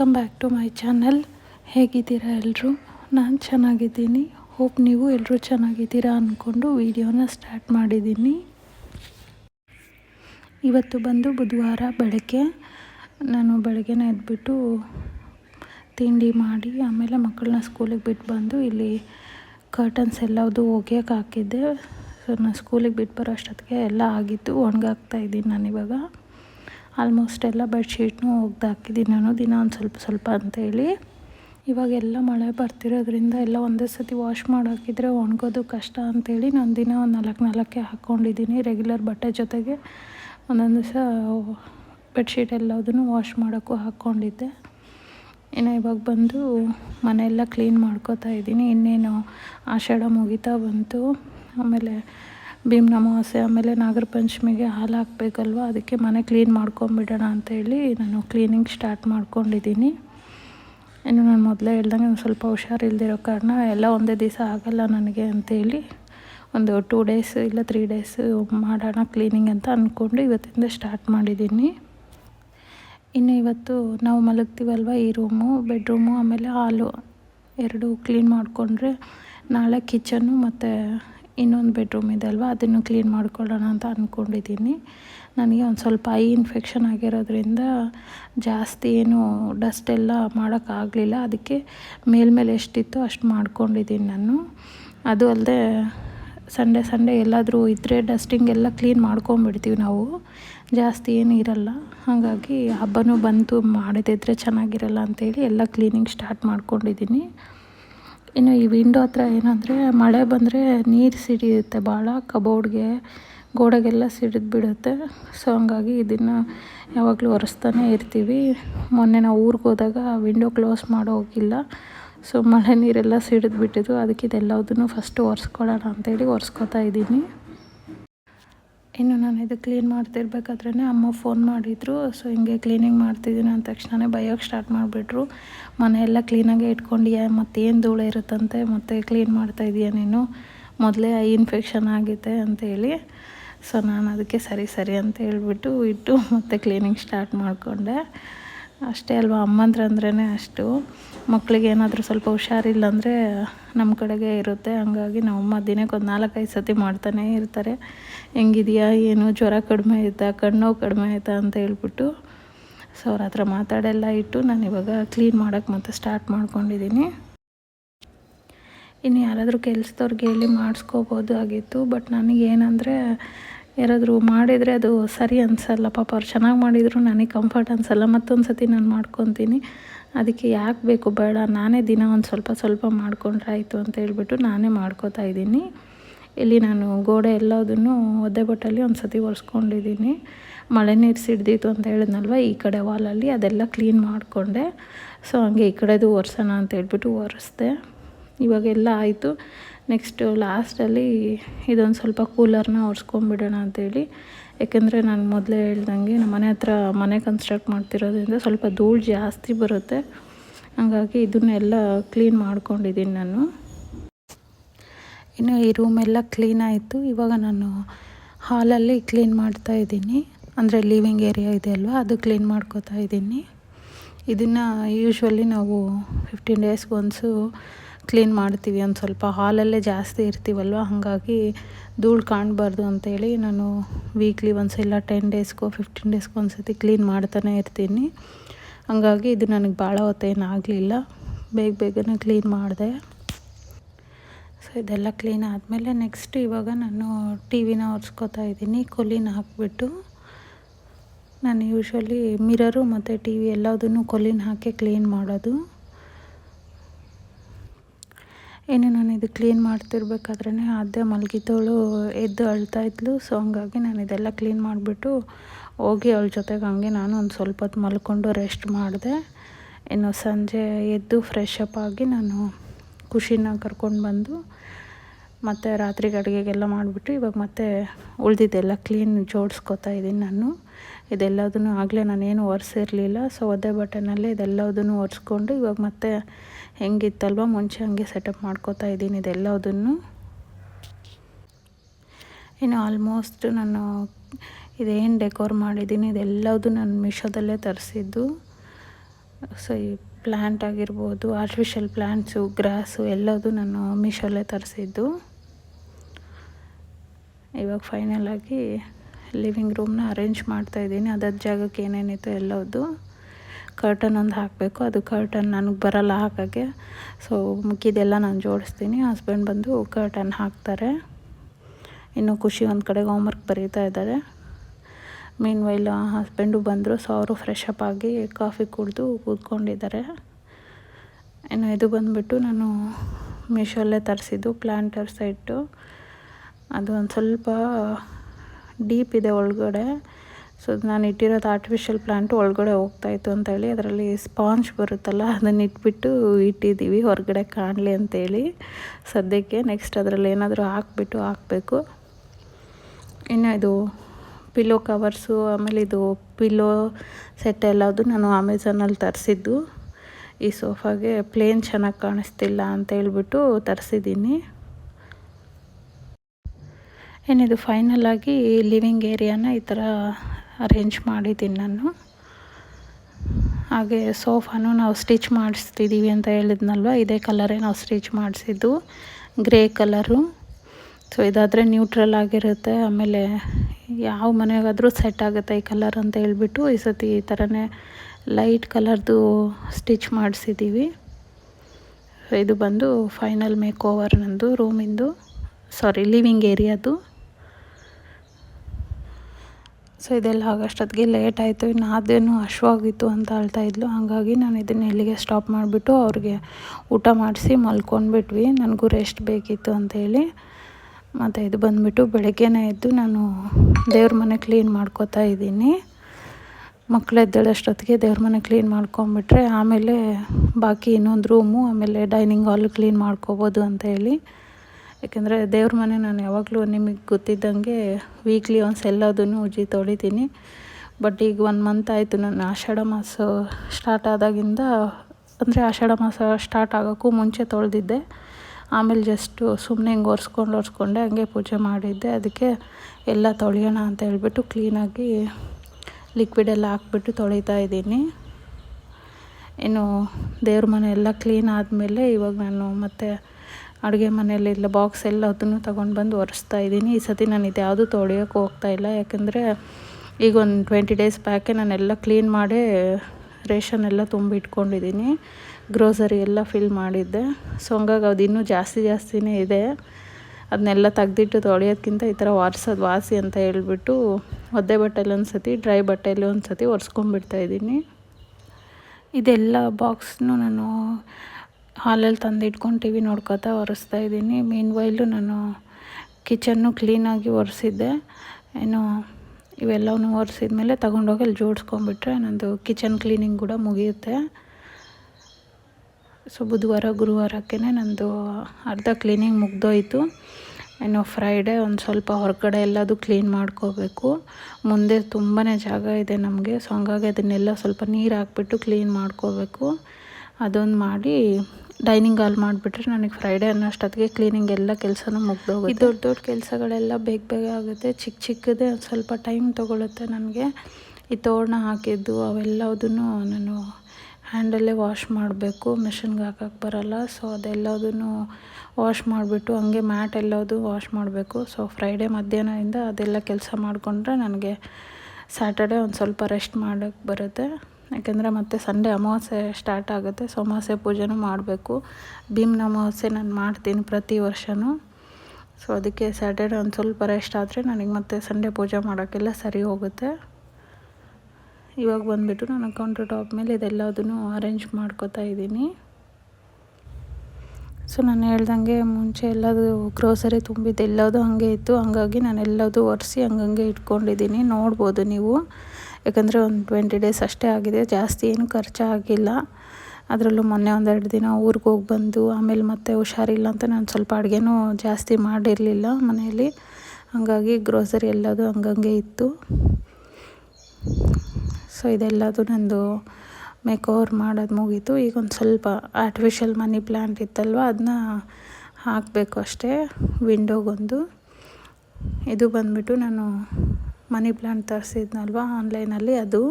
Welcome back to my channel ಹೇಗಿದ್ದೀರಾ ಎಲ್ಲರೂ ನಾನು ಚೆನ್ನಾಗಿದ್ದೀನಿ. ಹೋಪ್ ನೀವು ಎಲ್ಲರೂ ಚೆನ್ನಾಗಿದ್ದೀರಾ ಅಂದ್ಕೊಂಡು ವಿಡಿಯೋನ ಸ್ಟಾರ್ಟ್ ಮಾಡಿದ್ದೀನಿ. ಇವತ್ತು ಬಂದು ಬುಧವಾರ ಬೆಳಗ್ಗೆ. ನಾನು ಬೆಳಗ್ಗೆನೇ ಎದ್ಬಿಟ್ಟು ತಿಂಡಿ ಮಾಡಿ, ಆಮೇಲೆ ಮಕ್ಕಳನ್ನ ಸ್ಕೂಲಿಗೆ ಬಿಟ್ಟು ಬಂದು ಇಲ್ಲಿ ಕರ್ಟನ್ಸ್ ಎಲ್ಲದು ಒಗೆಯೋಕೆ ಹಾಕಿದ್ದೆ. ಸೊ ನಾನು ಸ್ಕೂಲಿಗೆ ಬಿಟ್ಟು ಬರೋ ಅಷ್ಟೊತ್ತಿಗೆ ಎಲ್ಲ ಆಗಿತ್ತು ಒಣಗಾಕ್ತಾ ಇದ್ದೀನಿ ನಾನಿವಾಗ ಆಲ್ಮೋಸ್ಟ್ ಎಲ್ಲ ಬೆಡ್ಶೀಟ್ನೂ ಒಗ್ದು ಹಾಕಿದ್ದೀನಿ ನಾನು ದಿನ ಒಂದು ಸ್ವಲ್ಪ ಸ್ವಲ್ಪ ಅಂತೇಳಿ. ಇವಾಗೆಲ್ಲ ಮಳೆ ಬರ್ತಿರೋದ್ರಿಂದ ಎಲ್ಲ ಒಂದೇ ಸತಿ ವಾಶ್ ಮಾಡಾಕಿದ್ರೆ ಒಣಗೋದು ಕಷ್ಟ ಅಂತೇಳಿ ನಾನು ದಿನ ಒಂದು ನಾಲ್ಕು ನಾಲ್ಕೇ ಹಾಕ್ಕೊಂಡಿದ್ದೀನಿ ರೆಗ್ಯುಲರ್ ಬಟ್ಟೆ ಜೊತೆಗೆ. ಒಂದೊಂದು ದಿವಸ ಬೆಡ್ಶೀಟ್ ಎಲ್ಲದನ್ನು ವಾಶ್ ಮಾಡೋಕ್ಕೂ ಹಾಕ್ಕೊಂಡಿದ್ದೆ. ಇನ್ನು ಇವಾಗ ಬಂದು ಮನೆಯೆಲ್ಲ ಕ್ಲೀನ್ ಮಾಡ್ಕೋತಾ ಇದ್ದೀನಿ. ಇನ್ನೇನು ಆಷಾಢ ಮುಗಿತಾ ಬಂತು. ಆಮೇಲೆ ಭೀಮ್ನ ಅಮಾವಾಸ್ಯೆ ಆಮೇಲೆ ನಾಗರ ಪಂಚಮಿಗೆ ಹಾಲು ಹಾಕಬೇಕಲ್ವ? ಅದಕ್ಕೆ ಮನೆ ಕ್ಲೀನ್ ಮಾಡ್ಕೊಂಬಿಡೋಣ ಅಂತೇಳಿ ನಾನು ಕ್ಲೀನಿಂಗ್ ಸ್ಟಾರ್ಟ್ ಮಾಡ್ಕೊಂಡಿದ್ದೀನಿ. ಇನ್ನು ನಾನು ಮೊದಲೇ ಹೇಳ್ದಂಗೆ ಒಂದು ಸ್ವಲ್ಪ ಹುಷಾರಿಲ್ದಿರೋ ಕಾರಣ ಎಲ್ಲ ಒಂದೇ ದಿವಸ ಆಗೋಲ್ಲ ನನಗೆ ಅಂತೇಳಿ ಒಂದು ಟೂ ಡೇಸ್ ಇಲ್ಲ ತ್ರೀ ಡೇಸ್ ಮಾಡೋಣ ಕ್ಲೀನಿಂಗ್ ಅಂತ ಅಂದ್ಕೊಂಡು ಇವತ್ತಿಂದ ಸ್ಟಾರ್ಟ್ ಮಾಡಿದ್ದೀನಿ. ಇನ್ನು ಇವತ್ತು ನಾವು ಮಲಗ್ತೀವಲ್ವ ಈ ರೂಮು? ಬೆಡ್ರೂಮು, ಆಮೇಲೆ ಹಾಲು ಎರಡು ಕ್ಲೀನ್ ಮಾಡಿಕೊಂಡ್ರೆ ನಾಳೆ ಕಿಚನ್ನು ಮತ್ತು ಇನ್ನೊಂದು ಬೆಡ್ರೂಮ್ ಇದೆ ಅಲ್ವಾ? ಅದನ್ನು ಕ್ಲೀನ್ ಮಾಡ್ಕೊಳ್ಳೋಣ ಅಂತ ಅಂದ್ಕೊಂಡಿದ್ದೀನಿ ನನಗೆ ಒಂದು ಸ್ವಲ್ಪ ಐ ಇನ್ಫೆಕ್ಷನ್ ಆಗಿರೋದ್ರಿಂದ ಜಾಸ್ತಿ ಏನು ಡಸ್ಟ್ ಎಲ್ಲ ಮಾಡೋಕ್ಕಾಗಲಿಲ್ಲ ಅದಕ್ಕೆ ಮೇಲ್ಮೇಲೆ ಎಷ್ಟಿತ್ತು ಅಷ್ಟು ಮಾಡ್ಕೊಂಡಿದ್ದೀನಿ ನಾನು. ಅದು ಅಲ್ಲದೆ ಸಂಡೇ ಸಂಡೇ ಎಲ್ಲಾದರೂ ಇದ್ದರೆ ಡಸ್ಟಿಂಗ್ ಎಲ್ಲ ಕ್ಲೀನ್ ಮಾಡ್ಕೊಂಬಿಡ್ತೀವಿ ನಾವು. ಜಾಸ್ತಿ ಏನು ಇರಲ್ಲ. ಹಾಗಾಗಿ ಹಬ್ಬನೂ ಬಂತು, ಮಾಡಿದಿದ್ರೆ ಚೆನ್ನಾಗಿರಲ್ಲ ಅಂತೇಳಿ ಎಲ್ಲ ಕ್ಲೀನಿಂಗ್ ಸ್ಟಾರ್ಟ್ ಮಾಡ್ಕೊಂಡಿದ್ದೀನಿ. ಇನ್ನು ಈ ವಿಂಡೋ ಹತ್ರ ಏನಂದರೆ ಮಳೆ ಬಂದರೆ ನೀರು ಸಿಡಿಯುತ್ತೆ ಭಾಳ ಕಬೋರ್ಡ್ಗೆ, ಗೋಡೆಗೆಲ್ಲ ಸಿಡಿದು ಬಿಡುತ್ತೆ. ಸೊ ಹಂಗಾಗಿ ಇದನ್ನು ಯಾವಾಗಲೂ ಒರೆಸ್ತಾನೆ ಇರ್ತೀವಿ. ಮೊನ್ನೆ ನಾವು ಊರಿಗೆ ಹೋದಾಗ ವಿಂಡೋ ಕ್ಲೋಸ್ ಮಾಡೋಗಿಲ್ಲ ಸೊ ಮಳೆ ನೀರೆಲ್ಲ ಸಿಡಿದು ಬಿಟ್ಟಿದ್ದು, ಅದಕ್ಕೆ ಇದೆಲ್ಲದನ್ನು ಫಸ್ಟು ಒರೆಸ್ಕೊಳ್ಳೋಣ ಅಂತೇಳಿ ಒರೆಸ್ಕೊತಾ ಇದ್ದೀನಿ. ಇನ್ನು ನಾನು ಇದು ಕ್ಲೀನ್ ಮಾಡ್ತಿರ್ಬೇಕಾದ್ರೆ ಅಮ್ಮ ಫೋನ್ ಮಾಡಿದರು. ಸೊ ಹಿಂಗೆ ಕ್ಲೀನಿಂಗ್ ಮಾಡ್ತಿದ್ದೀನಿ ಅಂದ ತಕ್ಷಣ ಬೈಯೋಕ್ಕೆ ಸ್ಟಾರ್ಟ್ ಮಾಡಿಬಿಟ್ರು. ಮನೆಯೆಲ್ಲ ಕ್ಲೀನಾಗೆ ಇಟ್ಕೊಂಡಿಯಾ? ಮತ್ತೇನು ಧೂಳು ಇರುತ್ತಂತೆ? ಮತ್ತೆ ಕ್ಲೀನ್ ಮಾಡ್ತಾ ಇದೀಯ ನೀನು? ಮೊದಲೇ ಐ ಇನ್ಫೆಕ್ಷನ್ ಆಗಿದೆ ಅಂತೇಳಿ ಸೊ ನಾನು ಅದಕ್ಕೆ ಸರಿ ಸರಿ ಅಂತ ಹೇಳ್ಬಿಟ್ಟು ಇಟ್ಟು ಮತ್ತೆ ಕ್ಲೀನಿಂಗ್ ಸ್ಟಾರ್ಟ್ ಮಾಡಿಕೊಂಡೆ. ಅಷ್ಟೇ ಅಲ್ವಾ? ಅಮ್ಮಂದ್ರೆ ಅಂದ್ರೇ ಅಷ್ಟು. ಮಕ್ಕಳಿಗೆ ಏನಾದರೂ ಸ್ವಲ್ಪ ಹುಷಾರಿಲ್ಲ ಅಂದರೆ ನಮ್ಮ ಕಡೆಗೆ ಇರುತ್ತೆ. ಹಂಗಾಗಿ ನಮ್ಮಮ್ಮ ದಿನಕ್ಕೆ ಒಂದು ನಾಲ್ಕೈದು ಸತಿ ಮಾಡ್ತಾನೇ ಇರ್ತಾರೆ. ಹೆಂಗಿದೆಯಾ, ಏನು, ಜ್ವರ ಕಡಿಮೆ ಆಯ್ತಾ, ಕಣ್ಣು ಕಡಿಮೆ ಆಯ್ತಾ ಅಂತ ಹೇಳ್ಬಿಟ್ಟು ಸೊ ಅವ್ರ ಹತ್ರ ಮಾತಾಡೆಲ್ಲ ಇಟ್ಟು ನಾನು ಇವಾಗ ಕ್ಲೀನ್ ಮಾಡೋಕ್ಕೆ ಮತ್ತೆ ಸ್ಟಾರ್ಟ್ ಮಾಡ್ಕೊಂಡಿದ್ದೀನಿ. ಇನ್ನು ಯಾರಾದರೂ ಕೆಲಸದವ್ರಿಗೆ ಹೇಳಿ ಮಾಡಿಸ್ಕೋಬೋದು ಆಗಿತ್ತು. ಬಟ್ ನನಗೇನಂದರೆ ಯಾರಾದರೂ ಮಾಡಿದರೆ ಅದು ಸರಿ ಅನಿಸಲ್ಲ. ಪಾಪ ಅವ್ರು ಚೆನ್ನಾಗಿ ಮಾಡಿದರೂ ನನಗೆ ಕಂಫರ್ಟ್ ಅನಿಸಲ್ಲ. ಮತ್ತೊಂದು ಸತಿ ನಾನು ಮಾಡ್ಕೊತೀನಿ. ಅದಕ್ಕೆ ಯಾಕೆ ಬೇಕು? ಬೇಡ. ನಾನೇ ದಿನ ಒಂದು ಸ್ವಲ್ಪ ಸ್ವಲ್ಪ ಮಾಡ್ಕೊಂಡ್ರೆ ಆಯಿತು ಅಂತ ಹೇಳ್ಬಿಟ್ಟು ನಾನೇ ಮಾಡ್ಕೋತಾ ಇದ್ದೀನಿ. ಇಲ್ಲಿ ನಾನು ಗೋಡೆ ಎಲ್ಲದನ್ನು ಒದ್ದೆ ಬಟ್ಟಲ್ಲಿ ಒಂದು ಸತಿ ಒರೆಸ್ಕೊಂಡಿದ್ದೀನಿ. ಮಳೆ ನೀರು ಸಿಡ್ದಿತ್ತು ಅಂತ ಹೇಳಿದ್ನಲ್ವ? ಈ ಕಡೆ ವಾಲಲ್ಲಿ ಅದೆಲ್ಲ ಕ್ಲೀನ್ ಮಾಡಿಕೊಂಡೆ. ಸೊ ಹಂಗೆ ಈ ಕಡೆದು ಒರೆಸೋಣ ಅಂತ ಹೇಳ್ಬಿಟ್ಟು ಒರೆಸ್ದೆ. ಇವಾಗೆಲ್ಲ ಆಯಿತು. ನೆಕ್ಸ್ಟು ಲಾಸ್ಟಲ್ಲಿ ಇದೊಂದು ಸ್ವಲ್ಪ ಕೂಲರ್ನ ಒರೆಸ್ಕೊಂಬಿಡೋಣ ಅಂತೇಳಿ. ಯಾಕೆಂದರೆ ನಾನು ಮೊದಲೇ ಹೇಳ್ದಂಗೆ ನಮ್ಮ ಮನೆ ಹತ್ರ ಮನೆ ಕನ್ಸ್ಟ್ರಕ್ಟ್ ಮಾಡ್ತಿರೋದ್ರಿಂದ ಸ್ವಲ್ಪ ಧೂಳು ಜಾಸ್ತಿ ಬರುತ್ತೆ. ಹಾಗಾಗಿ ಇದನ್ನೆಲ್ಲ ಕ್ಲೀನ್ ಮಾಡ್ಕೊಂಡಿದ್ದೀನಿ ನಾನು. ಇನ್ನು ಈ ರೂಮೆಲ್ಲ ಕ್ಲೀನ್ ಆಯಿತು. ಇವಾಗ ನಾನು ಹಾಲಲ್ಲಿ ಕ್ಲೀನ್ ಮಾಡ್ತಾ ಇದ್ದೀನಿ. ಅಂದರೆ ಲಿವಿಂಗ್ ಏರಿಯಾ ಇದೆ ಅಲ್ವಾ, ಅದು ಕ್ಲೀನ್ ಮಾಡ್ಕೋತಾ ಇದ್ದೀನಿ. ಇದನ್ನು ಯೂಶ್ವಲಿ ನಾವು ಫಿಫ್ಟೀನ್ ಡೇಸ್ಗೆ ಒನ್ಸು ಕ್ಲೀನ್ ಮಾಡ್ತೀವಿ ಒಂದು ಸ್ವಲ್ಪ ಹಾಲಲ್ಲೇ ಜಾಸ್ತಿ ಇರ್ತೀವಲ್ವ? ಹಾಗಾಗಿ ಧೂಳು ಕಾಣಬಾರ್ದು ಅಂತೇಳಿ ನಾನು ವೀಕ್ಲಿ ಒಂದ್ಸಲ ಟೆನ್ ಡೇಸ್ಗೋ ಫಿಫ್ಟೀನ್ ಡೇಸ್ಗೋ ಒಂದು ಸತಿ ಕ್ಲೀನ್ ಮಾಡ್ತಾನೆ ಇರ್ತೀನಿ. ಹಾಗಾಗಿ ಇದು ನನಗೆ ಭಾಳ ಹೊತ್ತೇನು ಆಗಲಿಲ್ಲ. ಬೇಗ ಬೇಗನೆ ಕ್ಲೀನ್ ಮಾಡಿದೆ. ಸೊ ಇದೆಲ್ಲ ಕ್ಲೀನ್ ಆದಮೇಲೆ ನೆಕ್ಸ್ಟ್ ಇವಾಗ ನಾನು ಟಿ ವಿನ ಒರೆಸ್ಕೊತಾ ಇದ್ದೀನಿ. ಕೊಲಿನ ಹಾಕಿಬಿಟ್ಟು ನಾನು ಯೂಶ್ವಲಿ ಮಿರರು ಮತ್ತು ಟಿ ವಿ ಎಲ್ಲದನ್ನು ಕೊಲಿನ ಹಾಕಿ ಕ್ಲೀನ್ ಮಾಡೋದು. ಇನ್ನು ನಾನು ಇದು ಕ್ಲೀನ್ ಮಾಡ್ತಿರ್ಬೇಕಾದ್ರೆ ಅದೇ ಮಲಗಿದ್ದವಳು ಎದ್ದು ಅಳ್ತಾ ಇದ್ಲು. ಸೊ ಹಂಗಾಗಿ ನಾನು ಇದೆಲ್ಲ ಕ್ಲೀನ್ ಮಾಡಿಬಿಟ್ಟು ಹೋಗಿ ಅವಳ ಜೊತೆಗೆ ಹಂಗೆ ನಾನು ಒಂದು ಸ್ವಲ್ಪ ಹೊತ್ತು ಮಲ್ಕೊಂಡು ರೆಸ್ಟ್ ಮಾಡಿದೆ. ಇನ್ನು ಸಂಜೆ ಎದ್ದು ಫ್ರೆಶ್ ಅಪ್ ಆಗಿ ನಾನು ಖುಷಿನ ಕರ್ಕೊಂಡು ಬಂದು ಮತ್ತು ರಾತ್ರಿಗೆ ಅಡುಗೆಗೆಲ್ಲ ಮಾಡಿಬಿಟ್ಟು ಇವಾಗ ಮತ್ತೆ ಉಳಿದಿದ್ದೆಲ್ಲ ಕ್ಲೀನ್ ಜೋಡಿಸ್ಕೊತಾ ಇದ್ದೀನಿ ನಾನು. ಇದೆಲ್ಲದನ್ನು ಆಗಲೇ ನಾನೇನು ಒರೆಸಿರಲಿಲ್ಲ. ಸೊ ಒದ್ದೆ ಬಟನಲ್ಲೇ ಇದೆಲ್ಲದನ್ನು ಒರೆಸ್ಕೊಂಡು ಇವಾಗ ಮತ್ತೆ ಹೆಂಗಿತ್ತಲ್ವ ಮುಂಚೆ ಹಂಗೆ ಸೆಟಪ್ ಮಾಡ್ಕೋತಾ ಇದ್ದೀನಿ ಇದೆಲ್ಲದನ್ನು. ಇನ್ನು ಆಲ್ಮೋಸ್ಟ್ ನಾನು ಇದೇನು ಡೆಕೋರ್ ಮಾಡಿದ್ದೀನಿ, ಇದೆಲ್ಲದು ನಾನು ಮಿಶೋದಲ್ಲೇ ತರಿಸಿದ್ದು. ಸೊ ಈ ಪ್ಲ್ಯಾಂಟ್ ಆಗಿರ್ಬೋದು ಆರ್ಟಿಫಿಷಿಯಲ್ ಪ್ಲ್ಯಾಂಟ್ಸು ಗ್ರಾಸು ಎಲ್ಲದು ನಾನು ಮೀಶೋಲ್ಲೇ ತರಿಸಿದ್ದು. ಇವಾಗ ಫೈನಲ್ ಆಗಿ ಲಿವಿಂಗ್ ರೂಮ್ನ ಅರೇಂಜ್ ಮಾಡ್ತಾ ಇದ್ದೀನಿ. ಅದರ ಜಾಗಕ್ಕೆ ಏನೇನಿತ್ತು ಎಲ್ಲದು ಕರ್ಟನ್ ಒಂದು ಹಾಕಬೇಕು. ಅದು ಕರ್ಟನ್ ನನಗೆ ಬರಲ್ಲ ಹಾಕೋಕ್ಕೆ ಸೊ ಮುಕ್ಕಿದೆಲ್ಲ ನಾನು ಜೋಡಿಸ್ತೀನಿ. ಹಸ್ಬೆಂಡ್ ಬಂದು ಕರ್ಟನ್ ಹಾಕ್ತಾರೆ. ಇನ್ನು ಖುಷಿ ಒಂದು ಕಡೆ ಹೋಮ್ವರ್ಕ್ ಬರೀತಾ ಇದ್ದಾರೆ. ಮೀನ್ ವೈಲ್ ಹಸ್ಬೆಂಡು ಬಂದರು. ಸೊ ಅವರು ಫ್ರೆಶ್ ಅಪ್ ಆಗಿ ಕಾಫಿ ಕುಡಿದು ಕೂತ್ಕೊಂಡಿದ್ದಾರೆ. ಇನ್ನು ಇದು ಬಂದುಬಿಟ್ಟು ನಾನು ಮೀಶೋಲ್ಲೇ ತರಿಸಿದ್ದು ಪ್ಲ್ಯಾಂಟರ್ಸ್ ಸೆಟ್ಟು ಅದು ಒಂದು ಸ್ವಲ್ಪ ಡೀಪ್ ಇದೆ ಒಳಗಡೆ. ಸೊ ನಾನು ಇಟ್ಟಿರೋದು ಆರ್ಟಿಫಿಷಿಯಲ್ ಪ್ಲ್ಯಾಂಟು ಒಳಗಡೆ ಹೋಗ್ತಾಯಿತ್ತು ಅಂತೇಳಿ ಅದರಲ್ಲಿ ಸ್ಪಾಂಜ್ ಬರುತ್ತಲ್ಲ, ಅದನ್ನು ಇಟ್ಬಿಟ್ಟು ಇಟ್ಟಿದ್ದೀವಿ ಹೊರಗಡೆ ಕಾಣಲಿ ಅಂತೇಳಿ ಸದ್ಯಕ್ಕೆ ನೆಕ್ಸ್ಟ್ ಅದರಲ್ಲಿ ಏನಾದರೂ ಹಾಕ್ಬಿಟ್ಟು ಹಾಕಬೇಕು. ಇನ್ನು ಇದು ಪಿಲೋ ಕವರ್ಸು ಆಮೇಲೆ ಇದು ಪಿಲ್ಲೋ ಸೆಟ್ ಎಲ್ಲದು ನಾನು ಅಮೆಝಾನಲ್ಲಿ ತರಿಸಿದ್ದು. ಈ ಸೋಫಾಗೆ ಪ್ಲೇನ್ ಚೆನ್ನಾಗಿ ಕಾಣಿಸ್ತಿಲ್ಲ ಅಂತ ಹೇಳ್ಬಿಟ್ಟು ತರಿಸಿದ್ದೀನಿ. ಏನಿದು ಫೈನಲಾಗಿ ಲಿವಿಂಗ್ ಏರಿಯಾನ ಈ ಥರ ಅರೇಂಜ್ ಮಾಡಿದ್ದೀನಿ ನಾನು. ಹಾಗೆ ಸೋಫಾನು ನಾವು ಸ್ಟಿಚ್ ಮಾಡಿಸ್ತಿದ್ದೀವಿ ಅಂತ ಹೇಳಿದ್ನಲ್ವ? ಇದೇ ಕಲರೇ ನಾವು ಸ್ಟಿಚ್ ಮಾಡಿಸಿದ್ದು. ಗ್ರೇ ಕಲರು ಸೊ ಇದಾದರೆ ನ್ಯೂಟ್ರಲ್ ಆಗಿರುತ್ತೆ. ಆಮೇಲೆ ಯಾವ ಮನೆಗಾದರೂ ಸೆಟ್ ಆಗುತ್ತೆ ಈ ಕಲರ್ ಅಂತ ಹೇಳ್ಬಿಟ್ಟು ಈ ಸತಿ ಈ ಥರನೇ ಲೈಟ್ ಕಲರ್ದು ಸ್ಟಿಚ್ ಮಾಡಿಸಿದ್ದೀವಿ ಇದು ಬಂದು ಫೈನಲ್ ಮೇಕ್ ಓವರ್ ನಂದು ರೂಮಿಂದು ಸಾರಿ ಲಿವಿಂಗ್ ಏರಿಯಾದು ಸೊ ಇದೆಲ್ಲ ಆಗೋಷ್ಟೊತ್ತಿಗೆ ಲೇಟ್ ಆಯಿತು. ಇನ್ನು ಅದೇನು ಹಶ್ವಾಗಿತ್ತು ಅಂತ ಇದ್ಲು. ಹಾಗಾಗಿ ನಾನು ಇದನ್ನು ಇಲ್ಲಿಗೆ ಸ್ಟಾಪ್ ಮಾಡಿಬಿಟ್ಟು ಅವ್ರಿಗೆ ಊಟ ಮಾಡಿಸಿ ಮಲ್ಕೊಂಡ್ಬಿಟ್ವಿ. ನನಗೂ ರೆಸ್ಟ್ ಬೇಕಿತ್ತು ಅಂತೇಳಿ ಮತ್ತು ಇದು ಬಂದುಬಿಟ್ಟು ಬೆಳಗ್ಗೆನೇ ಎದ್ದು ನಾನು ದೇವ್ರ ಮನೆ ಕ್ಲೀನ್ ಮಾಡ್ಕೋತಾ ಇದ್ದೀನಿ. ಮಕ್ಕಳು ಎದ್ದೇಳಷ್ಟೊತ್ತಿಗೆ ದೇವ್ರ ಮನೆ ಕ್ಲೀನ್ ಮಾಡ್ಕೊಂಬಿಟ್ರೆ ಆಮೇಲೆ ಬಾಕಿ ಇನ್ನೊಂದು ರೂಮು ಆಮೇಲೆ ಡೈನಿಂಗ್ ಹಾಲ್ ಕ್ಲೀನ್ ಮಾಡ್ಕೋಬೋದು ಅಂತ ಹೇಳಿ. ಯಾಕೆಂದರೆ ದೇವ್ರ ಮನೆ ನಾನು ಯಾವಾಗಲೂ ನಿಮಗೆ ಗೊತ್ತಿದ್ದಂಗೆ ವೀಕ್ಲಿ ಒನ್ಸ್ ಎಲ್ಲದನ್ನು ಉಜ್ಜಿ ತೊಳಿತೀನಿ. ಬಟ್ ಈಗ ಒನ್ ಮಂತ್ ಆಯಿತು ನಾನು ಆಷಾಢ ಮಾಸ ಸ್ಟಾರ್ಟ್ ಆದಾಗಿಂದ, ಅಂದರೆ ಆಷಾಢ ಮಾಸ ಸ್ಟಾರ್ಟ್ ಆಗೋಕ್ಕೂ ಮುಂಚೆ ತೊಳೆದಿದ್ದೆ. ಆಮೇಲೆ ಜಸ್ಟು ಸುಮ್ಮನೆ ಹಿಂಗೆ ಒರೆಸ್ಕೊಂಡು ಒರೆಸ್ಕೊಂಡೆ ಹಂಗೆ ಪೂಜೆ ಮಾಡಿದ್ದೆ. ಅದಕ್ಕೆ ಎಲ್ಲ ತೊಳೆಯೋಣ ಅಂತ ಹೇಳ್ಬಿಟ್ಟು ಕ್ಲೀನಾಗಿ ಲಿಕ್ವಿಡ್ ಎಲ್ಲ ಹಾಕ್ಬಿಟ್ಟು ತೊಳಿತಾ ಇದ್ದೀನಿ. ಇನ್ನು ದೇವ್ರ ಮನೆ ಎಲ್ಲ ಕ್ಲೀನ್ ಆದಮೇಲೆ ಇವಾಗ ನಾನು ಮತ್ತೆ ಅಡುಗೆ ಮನೆಯಲ್ಲಿ ಇಲ್ಲ ಬಾಕ್ಸ್ ಎಲ್ಲ ಅದನ್ನು ತೊಗೊಂಡು ಬಂದು ಒರೆಸ್ತಾ ಇದ್ದೀನಿ. ಈ ಸತಿ ನಾನು ಇದು ಯಾವುದೂ ತೊಳೆಯೋಕೆ ಹೋಗ್ತಾ ಇಲ್ಲ. ಯಾಕೆಂದರೆ ಈಗ ಒಂದು ಟ್ವೆಂಟಿ ಡೇಸ್ ಪ್ಯಾಕೆ ನಾನೆಲ್ಲ ಕ್ಲೀನ್ ಮಾಡಿ ರೇಷನ್ ಎಲ್ಲ ತುಂಬಿ ಇಟ್ಕೊಂಡಿದ್ದೀನಿ. ಗ್ರೋಸರಿ ಎಲ್ಲ ಫಿಲ್ ಮಾಡಿದ್ದೆ. ಸೊ ಹಂಗಾಗಿ ಅದು ಇನ್ನೂ ಜಾಸ್ತಿ ಜಾಸ್ತಿನೇ ಇದೆ. ಅದನ್ನೆಲ್ಲ ತೆಗ್ದಿಟ್ಟು ತೊಳೆಯೋದ್ಕಿಂತ ಈ ಥರ ಒರೆಸೋದು ವಾಸಿ ಅಂತ ಹೇಳ್ಬಿಟ್ಟು ಒದ್ದೆ ಬಟ್ಟೆಲಿ ಒಂದು ಸತಿ ಡ್ರೈ ಬಟ್ಟೆಯಲ್ಲಿ ಒಂದು ಸತಿ ಒರೆಸ್ಕೊಂಡ್ಬಿಡ್ತಾಯಿದ್ದೀನಿ ಇದೆಲ್ಲ ಬಾಕ್ಸ್ನು ನಾನು ಹಾಲಲ್ಲಿ ತಂದು ಇಟ್ಕೊಂಡು ಟಿ ವಿ ನೋಡ್ಕೊತಾ ಒರೆಸ್ತಾ ಇದ್ದೀನಿ. ಮೀನ್ ವೈಲು ನಾನು ಕಿಚನ್ನು ಕ್ಲೀನಾಗಿ ಒರೆಸಿದ್ದೆ. ಏನು ಇವೆಲ್ಲವೂ ಒರೆಸಿದ ಮೇಲೆ ತಗೊಂಡೋಗಿ ಅಲ್ಲಿ ಜೋಡಿಸ್ಕೊಂಬಿಟ್ರೆ ನಂದು ಕಿಚನ್ ಕ್ಲೀನಿಂಗ್ ಕೂಡ ಮುಗಿಯುತ್ತೆ. ಸೊ ಬುಧವಾರ ಗುರುವಾರಕ್ಕೆ ನಂದು ಅರ್ಧ ಕ್ಲೀನಿಂಗ್ ಮುಗ್ದೋಯ್ತು. ಇನ್ನು ಫ್ರೈಡೇ ಒಂದು ಸ್ವಲ್ಪ ಹೊರಗಡೆ ಎಲ್ಲದು ಕ್ಲೀನ್ ಮಾಡ್ಕೋಬೇಕು. ಮುಂದೆ ತುಂಬಾ ಜಾಗ ಇದೆ ನಮಗೆ ಸೊ ಹಂಗಾಗಿ ಅದನ್ನೆಲ್ಲ ಸ್ವಲ್ಪ ನೀರು ಹಾಕ್ಬಿಟ್ಟು ಕ್ಲೀನ್ ಮಾಡ್ಕೋಬೇಕು. ಅದೊಂದು ಮಾಡಿ ಡೈನಿಂಗ್ ಹಾಲ್ ಮಾಡಿಬಿಟ್ರೆ ನನಗೆ ಫ್ರೈಡೇ ಅನ್ನೋಷ್ಟೊತ್ತಿಗೆ ಕ್ಲೀನಿಂಗ್ ಎಲ್ಲ ಕೆಲಸನೂ ಮುಗ್ದೋಗುತ್ತೆ. ದೊಡ್ಡ ದೊಡ್ಡ ಕೆಲಸಗಳೆಲ್ಲ ಬೇಗ ಬೇಗ ಆಗುತ್ತೆ. ಚಿಕ್ಕ ಚಿಕ್ಕದೇ ಒಂದು ಸ್ವಲ್ಪ ಟೈಮ್ ತೊಗೊಳುತ್ತೆ ನನಗೆ. ಈ ತೋರಣ ಹಾಕಿದ್ದು ಅವೆಲ್ಲದನ್ನು ನಾನು ಹ್ಯಾಂಡಲ್ಲೇ ವಾಶ್ ಮಾಡಬೇಕು. ಮೆಷಿನ್ಗೆ ಹಾಕಕ್ಕೆ ಬರಲ್ಲ. ಸೊ ಅದೆಲ್ಲದನ್ನು ವಾಶ್ ಮಾಡಿಬಿಟ್ಟು ಹಂಗೆ ಮ್ಯಾಟ್ ಎಲ್ಲದು ವಾಶ್ ಮಾಡಬೇಕು. ಸೊ ಫ್ರೈಡೇ ಮಧ್ಯಾಹ್ನದಿಂದ ಅದೆಲ್ಲ ಕೆಲಸ ಮಾಡಿಕೊಂಡ್ರೆ ನನಗೆ ಸ್ಯಾಟರ್ಡೇ ಒಂದು ಸ್ವಲ್ಪ ರೆಸ್ಟ್ ಮಾಡೋಕ್ಕೆ ಬರುತ್ತೆ. ಯಾಕೆಂದರೆ ಮತ್ತೆ ಸಂಡೇ ಅಮಾವಾಸ್ಯೆ ಸ್ಟಾರ್ಟ್ ಆಗುತ್ತೆ ಸೊ ಅಮಾವಾಸ್ಯೆ ಪೂಜೆನೂ ಮಾಡಬೇಕು. ಭೀಮ್ನ ಅಮಾವಾಸ್ಯೆ ನಾನು ಮಾಡ್ತೀನಿ ಪ್ರತಿ ವರ್ಷವೂ ಸೊ ಅದಕ್ಕೆ ಸ್ಯಾಟರ್ಡೆ ಒಂದು ಸ್ವಲ್ಪ ರೆಸ್ಟ್ ಆದರೆ ನನಗೆ ಮತ್ತೆ ಸಂಡೇ ಪೂಜೆ ಮಾಡೋಕ್ಕೆಲ್ಲ ಸರಿ ಹೋಗುತ್ತೆ. ಇವಾಗ ಬಂದುಬಿಟ್ಟು ನಾನು ಕೌಂಟರ್ ಟಾಪ್ ಮೇಲೆ ಇದೆಲ್ಲದನ್ನು ಅರೇಂಜ್ ಮಾಡ್ಕೋತಾ ಇದ್ದೀನಿ. ಸೊ ನಾನು ಹೇಳ್ದಂಗೆ ಮುಂಚೆ ಎಲ್ಲದು ಗ್ರೋಸರಿ ತುಂಬಿದ್ದು ಎಲ್ಲದು ಹಾಗೆ ಇತ್ತು, ಹಂಗಾಗಿ ನಾನು ಎಲ್ಲದೂ ಒರೆಸಿ ಹಂಗಂಗೆ ಇಟ್ಕೊಂಡಿದ್ದೀನಿ. ನೋಡ್ಬೋದು ನೀವು. ಯಾಕಂದರೆ ಒಂದು ಟ್ವೆಂಟಿ ಡೇಸ್ ಅಷ್ಟೇ ಆಗಿದೆ, ಜಾಸ್ತಿ ಏನು ಖರ್ಚಾಗಿಲ್ಲ. ಅದರಲ್ಲೂ ಮೊನ್ನೆ ಒಂದೆರಡು ದಿನ ಊರಿಗೆ ಹೋಗಿ ಬಂದು, ಆಮೇಲೆ ಮತ್ತೆ ಹುಷಾರಿಲ್ಲ ಅಂತ ನಾನು ಸ್ವಲ್ಪ ಅಡುಗೆನೂ ಜಾಸ್ತಿ ಮಾಡಿರಲಿಲ್ಲ ಮನೆಯಲ್ಲಿ. ಹಾಗಾಗಿ ಗ್ರೋಸರಿ ಎಲ್ಲದು ಹಂಗಂಗೆ ಇತ್ತು. ಸೊ ಇದೆಲ್ಲದು ನಂದು ಮೇಕ್ ಓವರ್ ಮಾಡೋದು ಮುಗೀತು. ಈಗ ಒಂದು ಸ್ವಲ್ಪ ಆರ್ಟಿಫಿಷಿಯಲ್ ಮನಿ ಪ್ಲ್ಯಾಂಟ್ ಇತ್ತಲ್ವ ಅದನ್ನ ಹಾಕಬೇಕು ಅಷ್ಟೇ ವಿಂಡೋಗೊಂದು ಇದು ಬಂದುಬಿಟ್ಟು ನಾನು ಮನಿ ಪ್ಲ್ಯಾಂಟ್ ತರಿಸಿದ್ನಲ್ವ ಆನ್ಲೈನಲ್ಲಿ ಅದು.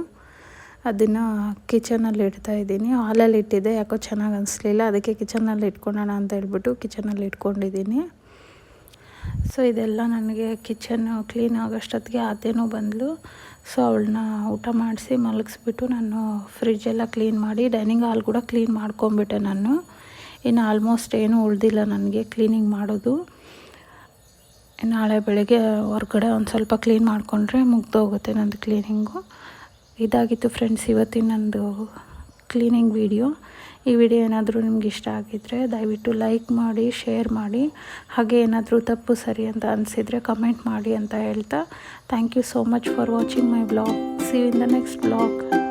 ಅದನ್ನು ಕಿಚನಲ್ಲಿ ಇಡ್ತಾ ಇದ್ದೀನಿ. ಹಾಲಲ್ಲಿ ಇಟ್ಟಿದ್ದೆ. ಯಾಕೋ ಚೆನ್ನಾಗಿ ಅನಿಸ್ಲಿಲ್ಲ. ಅದಕ್ಕೆ ಕಿಚನಲ್ಲಿ ಇಟ್ಕೊಳ್ಳೋಣ ಅಂತ ಹೇಳ್ಬಿಟ್ಟು ಕಿಚನಲ್ಲಿ ಇಟ್ಕೊಂಡಿದ್ದೀನಿ. ಸೊ ಇದೆಲ್ಲ ನನಗೆ ಕಿಚನ್ನು ಕ್ಲೀನ್ ಆಗೋಷ್ಟೊತ್ತಿಗೆ ಅದೇನೋ ಬಂದಳು ಸೊ ಅವಳನ್ನ ಊಟ ಮಾಡಿಸಿ ಮಲಗಿಸ್ಬಿಟ್ಟು ನಾನು ಫ್ರಿಜ್ಜೆಲ್ಲ ಕ್ಲೀನ್ ಮಾಡಿ ಡೈನಿಂಗ್ ಹಾಲ್ ಕೂಡ ಕ್ಲೀನ್ ಮಾಡ್ಕೊಂಬಿಟ್ಟೆ ನಾನು. ಇನ್ನು ಆಲ್ಮೋಸ್ಟ್ ಏನೂ ಉಳಿದಿಲ್ಲ ನನಗೆ ಕ್ಲೀನಿಂಗ್ ಮಾಡೋದು. ನಾಳೆ ಬೆಳಗ್ಗೆ ಹೊರಗಡೆ ಒಂದು ಸ್ವಲ್ಪ ಕ್ಲೀನ್ ಮಾಡಿಕೊಂಡ್ರೆ ಮುಗ್ದೋಗುತ್ತೆ ನಂದು ಕ್ಲೀನಿಂಗು ಇದಾಗಿತ್ತು ಫ್ರೆಂಡ್ಸ್ ಇವತ್ತಿನ ನಂದು ಕ್ಲೀನಿಂಗ್ ವಿಡಿಯೋ ಈ ವಿಡಿಯೋ ಏನಾದರೂ ನಿಮ್ಗೆ ಇಷ್ಟ ಆಗಿದ್ದರೆ ದಯವಿಟ್ಟು ಲೈಕ್ ಮಾಡಿ ಶೇರ್ ಮಾಡಿ. ಹಾಗೆ ಏನಾದರೂ ತಪ್ಪು, ಸರಿ ಅಂತ ಅನಿಸಿದರೆ ಕಮೆಂಟ್ ಮಾಡಿ ಅಂತ ಹೇಳ್ತಾ. Thank you so much for watching my blog see in the next blog